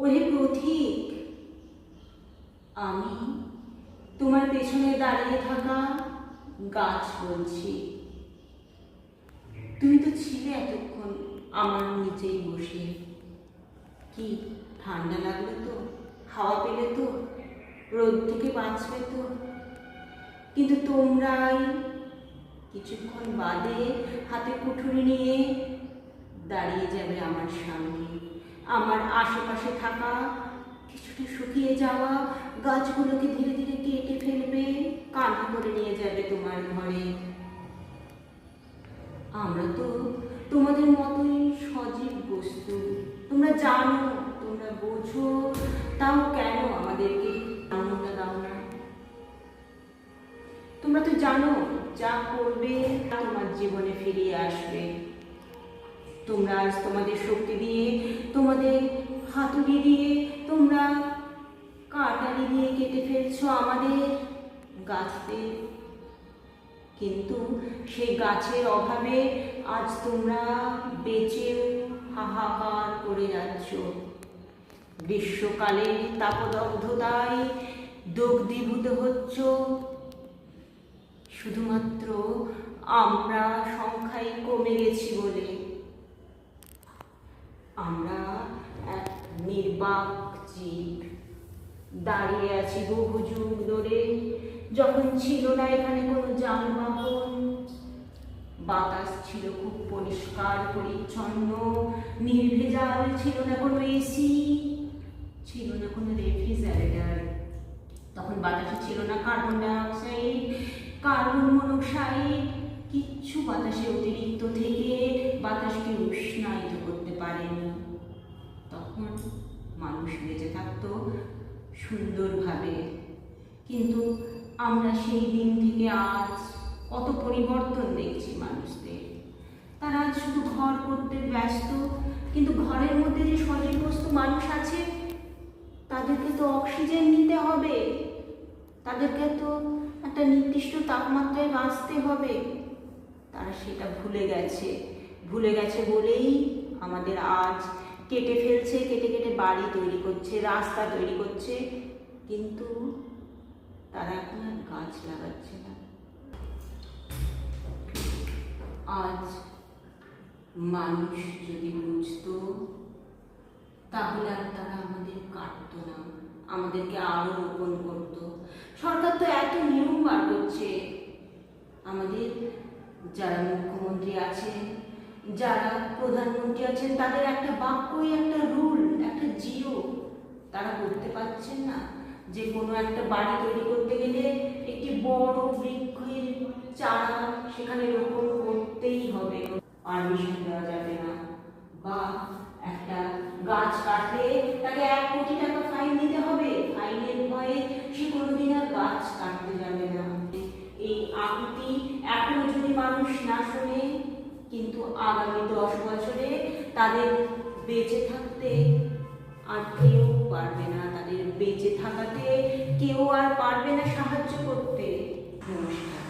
ওরে পথিক আমি তোমার পেছনে দাঁড়িয়ে থাকা গাছ বলছি। তুমি তো ছিলে এতক্ষণ আমার নিচেই বসে। কি ঠান্ডা লাগল তো, হাওয়া পেলে তো, রোদ থেকে বাঁচবে তো। কিন্তু তোমরাই কিছুক্ষণ বাদে হাতে কুঠুরি নিয়ে দাঁড়িয়ে যাবে আমার সামনে। আমার আশেপাশে থাকা, কিছুটা শুকিয়ে যাওয়া গাছগুলোকে ধীরে ধীরে কেটে ফেলবে কাঁধে করে নিয়ে যাবে তোমার ঘরে। আমরা তো তোমাদের মতোই সজীব বস্তু। তোমরা জানো, তোমরা বোঝো, তাও কেন আমাদেরকে আনন্দ দাও না? তোমরা তো জানো, যা করবে তোমার জীবনে ফিরিয়ে আসবে। তোমরা আজ তোমাদের শক্তি দিয়ে, তোমাদের হাতুড়ি দিয়ে, তোমরা কাটারি দিয়ে কেটে ফেলছো আমাদের গাছদের কিন্তু সেই গাছের অভাবে আজ তোমরা বেঁচেও হাহাকার করে যাচ্ছ। গ্রীষ্মকালে তাপদগ্ধতায় দগ্ধীভূত হচ্ছ। শুধুমাত্র আমরা সংখ্যায় কমে গেছি বলে আমরা এক নির্বাক জীব। দাঁড়িয়ে আছি বহু যুগ ধরে, যখন ছিল না এখানে কোনো যানবাহন। বাতাস ছিল খুব পরিষ্কার, পরিচ্ছন্ন, নির্ভেজাল, ছিল না কোনো এসি, ছিল না কোনো রেফ্রিজারেটর। তখন বাতাসে ছিল না কার্বন ডাইঅক্সাইড কার্বন মনোক্সাইড, কিচ্ছু বাতাসে অতিরিক্ত থেকে তখন মানুষ বেঁচে থাকতো সুন্দরভাবে। কিন্তু আমরা সেই দিন থেকে আজ কত পরিবর্তন দেখছি মানুষদের। তারা আজ শুধু ঘর করতে ব্যস্ত, কিন্তু ঘরের মধ্যে যে সজীব বস্তু মানুষ আছে, তাদেরকে তো অক্সিজেন নিতে হবে। তাদেরকে তো একটা নির্দিষ্ট তাপমাত্রায় বাঁচতে হবে। তারা সেটা ভুলে গেছে। ভুলে গেছে বলেই আমাদের আজ কেটে ফেলছে, কেটে কেটে বাড়ি তৈরি করছে, রাস্তা তৈরি করছে, কিন্তু তারা এখন আর গাছ লাগাচ্ছে না। আজ মানুষ যদি বুঝতো, তাহলে আর তারা আমাদের কাটতো না, আমাদেরকে আরও রোপণ করতো। সরকার তো এত নিয়ম বার করছে। আমাদের যারা মুখ্যমন্ত্রী আছেন যারা প্রধানমন্ত্রী আছেন, তাদের একটা বাক্যই, একটা রুল, একটা জিও তারা করতে পারছেন না। যে কোনো একটা বাড়ি তৈরি করতে গেলে একটি বড় বৃক্ষের চারা সেখানে রোপণ করতেই হবে। পারমিশন দেওয়া যাবে না। বা একটা গাছ কাটলে তাকে এক কোটি টাকা ফাইন দিতে হবে ফাইনের ভয়ে সে কোনোদিন আর গাছ কাটতে যাবে না এই আকুতি এখনও যদি মানুষ না শোনে কিন্তু আগামী দশ বছরে তাদের বেঁচে থাকতে আর কেউ পারবে না। তাদের বেঁচে থাকাতে কেউ আর পারবে না সাহায্য করতে। নমস্কার।